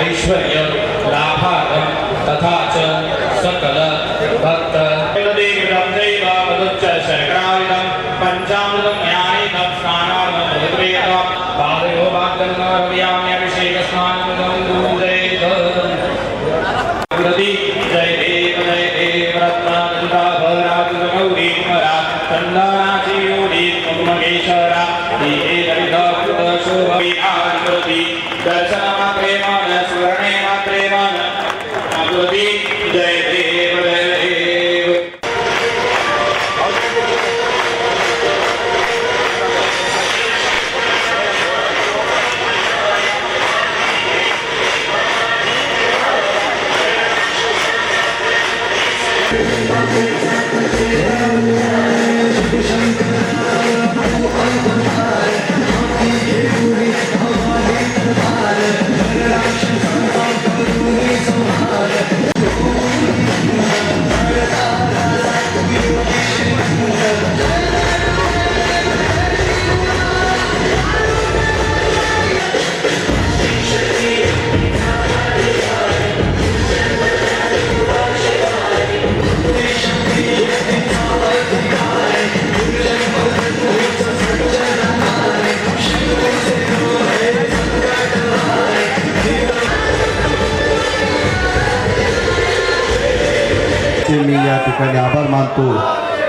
ऐश्वर्य लाभार्थं तथा च सकल भक्त शर्करायुधं पञ्चामृतं न्यायितं दर्शन दर्शनमात्रे मन स्मरणे मात्रे मान जय देव चे मी या ठिकाणी आभार मानतो.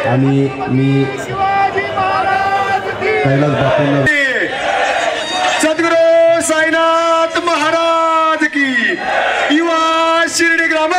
आणि मी कैलास बापूंना सद्गुरु साईनाथ महाराज की. युवा शिर्डी ग्राम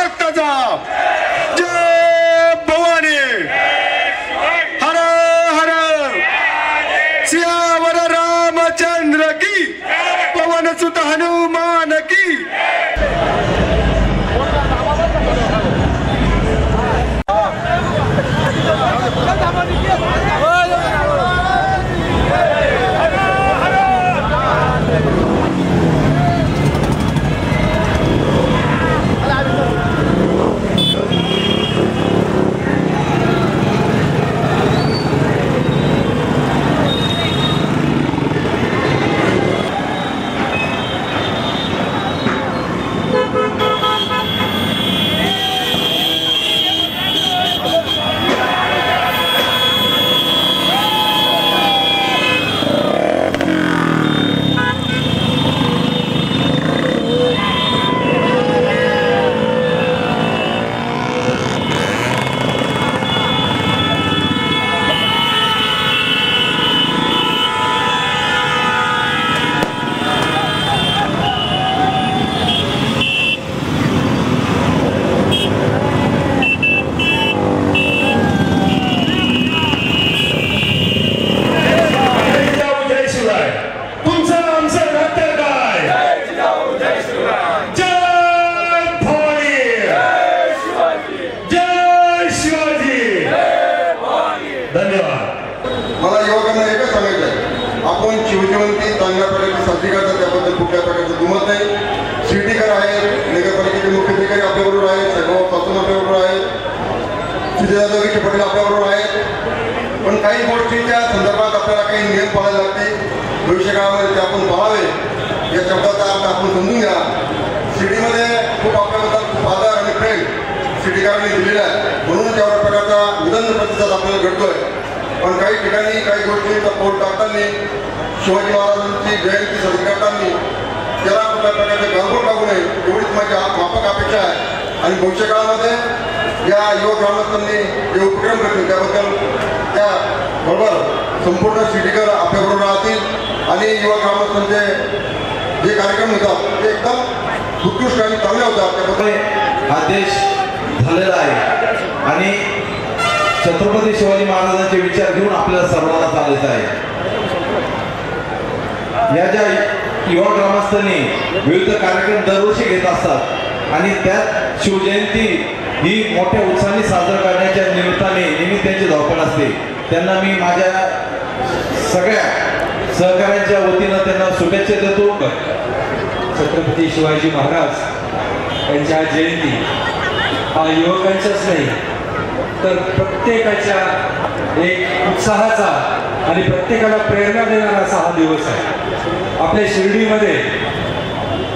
चांगल्या साजरी करतात त्याबद्दल कुठल्या प्रकारचं दुमत नाही. शिर्डीकर आहेत नगरपालिकेचे मुख्याधिकारी आपल्याबरोबर आहेत सर्वपासून आपल्याबरोबर आहेत. सुजयदादा विखे पटेल आपल्याबरोबर आहेत. पण काही गोष्टींच्या संदर्भात आपल्याला काही नियम पाळायला लागतील. भविष्यकाळामध्ये ते आपण पाळावे. या शब्दाचा अर्थ आपण समजून घ्या. शिर्डीमध्ये खूप आपल्याबद्दल खूप आदर आणि प्रेम शिर्डीकरांनी दिलेला आहे. म्हणून तेवढ्या प्रकारचा विदंत प्रतिसाद आपल्याला घडतोय. पण काही ठिकाणी काही गोष्टींचा पोट टाकताना शिवाजी महाराजांची जयंती साजरी करताना त्याला कुठल्या प्रकारचे गडबड लागू नये एवढीच माझी माफक अपेक्षा आहे. आणि भविष्य काळामध्ये या युवक ग्रामस्थांनी जे उपक्रम करतील त्याबद्दल त्या बरोबर संपूर्ण शिटीकर आपल्याबरोबर राहतील. आणि युवक ग्रामस्थांचे जे कार्यक्रम होतात ते एकदम उत्कृष्ट आणि चांगले होतात. त्याबद्दल हा देश झालेला आहे. आणि छत्रपती शिवाजी महाराजांचे विचार घेऊन आपल्याला सर्वांना चालायचं आहे. या ज्या युवा ग्रामस्थांनी विविध कार्यक्रम दरवर्षी घेत असतात आणि त्यात शिवजयंती ही मोठ्या उत्साहाने साजरा करण्याच्या निमित्ताने नेहमी त्यांची धावपळ असते. त्यांना मी माझ्या सगळ्या सहकाऱ्यांच्या वतीनं त्यांना शुभेच्छा देतो. छत्रपती शिवाजी महाराज यांच्या जयंती हा युवकांच्याच नाही तर प्रत्येकाच्या एक उत्साहाचा आणि प्रत्येकाला प्रेरणा देणारा असा हा दिवस आहे. आपल्या शिर्डीमध्ये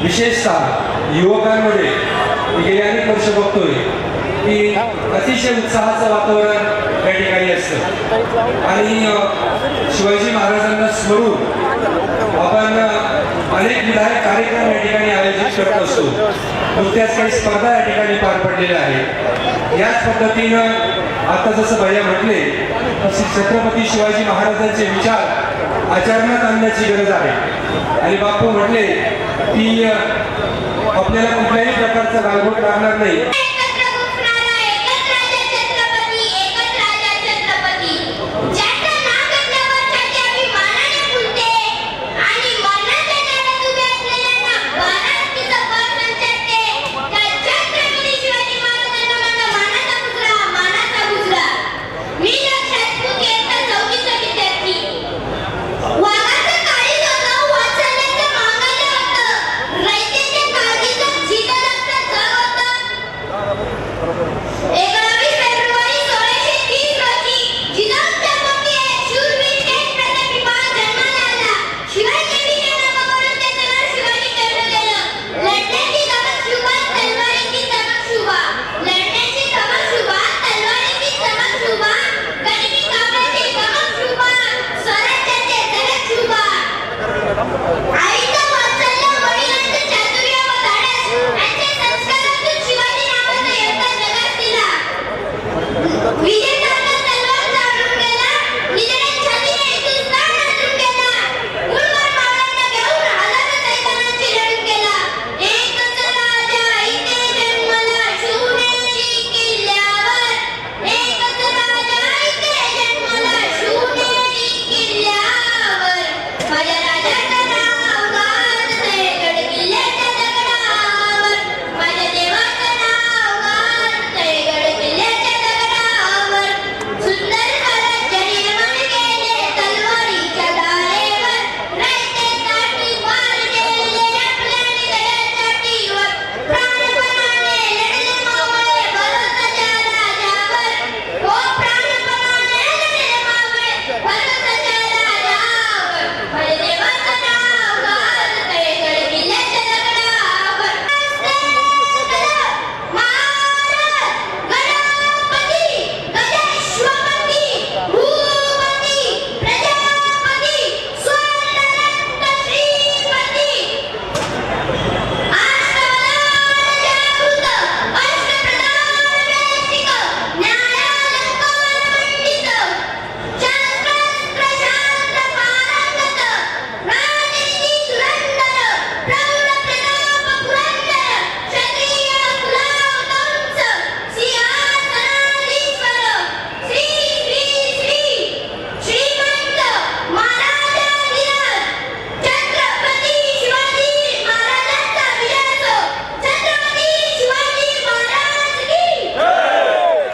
विशेषतः युवकांमध्ये मी गेली अनेक वर्ष बघतोय की अतिशय उत्साहाचं वातावरण या ठिकाणी असतं. आणि शिवाजी महाराजांना स्मरून आपण अनेक विधायक कार्यक्रम या ठिकाणी आयोजित करत असतो. नुकत्याच काही स्पर्धा या ठिकाणी पार पडलेल्या आहेत. याच पद्धतीनं आता जसं भैया म्हटले तसे छत्रपती शिवाजी महाराजांचे विचार आचरणात आणण्याची गरज आहे. आणि बापू म्हटले की आपल्याला कुठल्याही प्रकारचा रांगोट लागणार नाही.